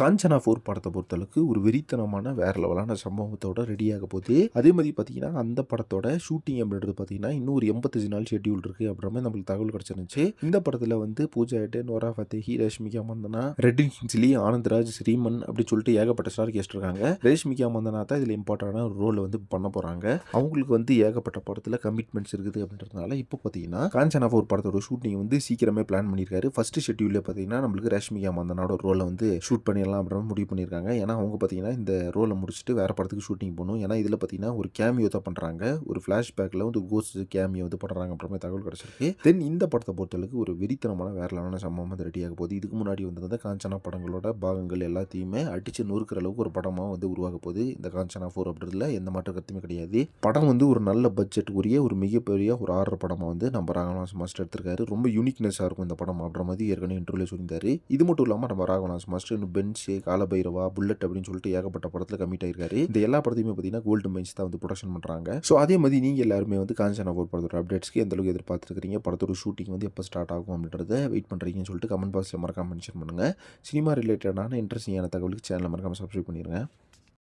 Kanchana four படத்தை பொறுத்தளவுக்கு ஒரு வெறித்தனமான வேற லெவலான சம்பவத்தோட ரெடியாக போகுது. அதே மாதிரி பார்த்தீங்கன்னா அந்த படத்தோட ஷூட்டிங் அப்படின்றது பார்த்தீங்கன்னா இன்னும் ஒரு எண்பத்தஞ்சு நாள் ஷெட்யூல் இருக்குது அப்படின்ற மாதிரி நம்மளுக்கு தகவல் கிடச்சிருந்துச்சு. இந்த படத்தில் வந்து பூஜா ஹெட்டே நோரா ஃபத்தேஹி ரேஷ்மிகா மந்தனா ரெட்டின் கிங்ஸ்லி ஆனந்த்ராஜ் ஸ்ரீமன் அப்படின்னு சொல்லிட்டு ஏகப்பட்ட ஸ்டார் கெஸ்ட் இருக்காங்க. ரேஷ்மிகா மந்தனா தான் இதில் இம்பார்ட்டண்டான ரோல் வந்து பண்ண போகிறாங்க அவங்களுக்கு வந்து ஏகப்பட்ட படத்தில் கமிட்மெண்ட்ஸ் இருக்குது அப்படின்றதுனால இப்போ பார்த்தீங்கன்னா காஞ்சனா ஃபோர் படத்தோட ஷூட்டிங் வந்து சீக்கிரமே பிளான் பண்ணியிருக்காரு. ஃபர்ஸ்ட் ஷெட்யூலில் பார்த்தீங்கன்னா நம்மளுக்கு ரேஷ்மிகா மந்தனோட ரோலை வந்து ஷூட் பண்ணி பண்ணிடலாம் அப்படின்னு முடிவு பண்ணியிருக்காங்க. ஏன்னா அவங்க பார்த்தீங்கன்னா இந்த ரோலை முடிச்சுட்டு வேறு படத்துக்கு ஷூட்டிங் போகணும் ஏன்னா இதில் பார்த்தீங்கன்னா ஒரு கேமியோ தான் பண்ணுறாங்க ஒரு ஃப்ளாஷ்பேக்கில் வந்து கோஸ்ட் கேமியோ வந்து பண்ணுறாங்க அப்புறமே தகவல் கிடச்சிருக்கு. தென் இந்த படத்தை பொறுத்தளவுக்கு ஒரு வெறித்தனமான வேற லெவலான சம்பவம் வந்து ரெடியாக போகுது. இதுக்கு முன்னாடி வந்து காஞ்சனா படங்களோட பாகங்கள் எல்லாத்தையுமே அடித்து நொறுக்கிற அளவுக்கு ஒரு படமாக வந்து உருவாக போகுது. இந்த காஞ்சனா ஃபோர் அப்படின்றதுல எந்த மாற்று கருத்துமே கிடையாது. படம் வந்து ஒரு நல்ல பட்ஜெட் உரிய ஒரு மிகப்பெரிய ஒரு ஆர்டர் படமாக வந்து நம்ம ராகவநாஸ் மாஸ்டர் எடுத்திருக்காரு. ரொம்ப யூனிக்னஸாக இருக்கும் இந்த படம் அப்படின்ற மாதிரி ஏற்கனவே இன்டர்வியூ சொல்லியிருந்தாரு. இது மட்டும் இல்லாமல் நம்ம ராகவநாஸ் மாஸ்டர் இன்னும் பென்ஸு காலபைரவா புல்லட் அப்படின்னு சொல்லிட்டு ஏகப்பட்ட படத்தில் கமிட் ஆயிருக்காரு. இந்த எல்லா படத்தையுமே பார்த்தீங்கன்னா கோல்டு மைன்ஸ் தான் வந்து ப்ரொடக்ஷன் பண்ணுறாங்க ஸோ அதே மாதிரி நீங்கள் எல்லாருமே வந்து காஞ்சனா ஒரு படத்தோட அப்டேட்ஸ்க்கு எந்த அளவுக்கு எதிர்பார்த்துருக்கீங்க படத்தோட ஷூட்டிங் வந்து எப்போ ஸ்டார்ட் ஆகும் அப்படின்றத வெயிட் பண்ணுறீங்கன்னு சொல்லிட்டு கமெண்ட் பாக்ஸில் மறக்காம மென்ஷன் பண்ணுங்கள் சினிமா ரிலேட்டடான இன்ட்ரெஸ்டிங்கான தகவலுக்கு சேனலை மறக்காமல் சப்ஸ்கிரைப் பண்ணிடுங்க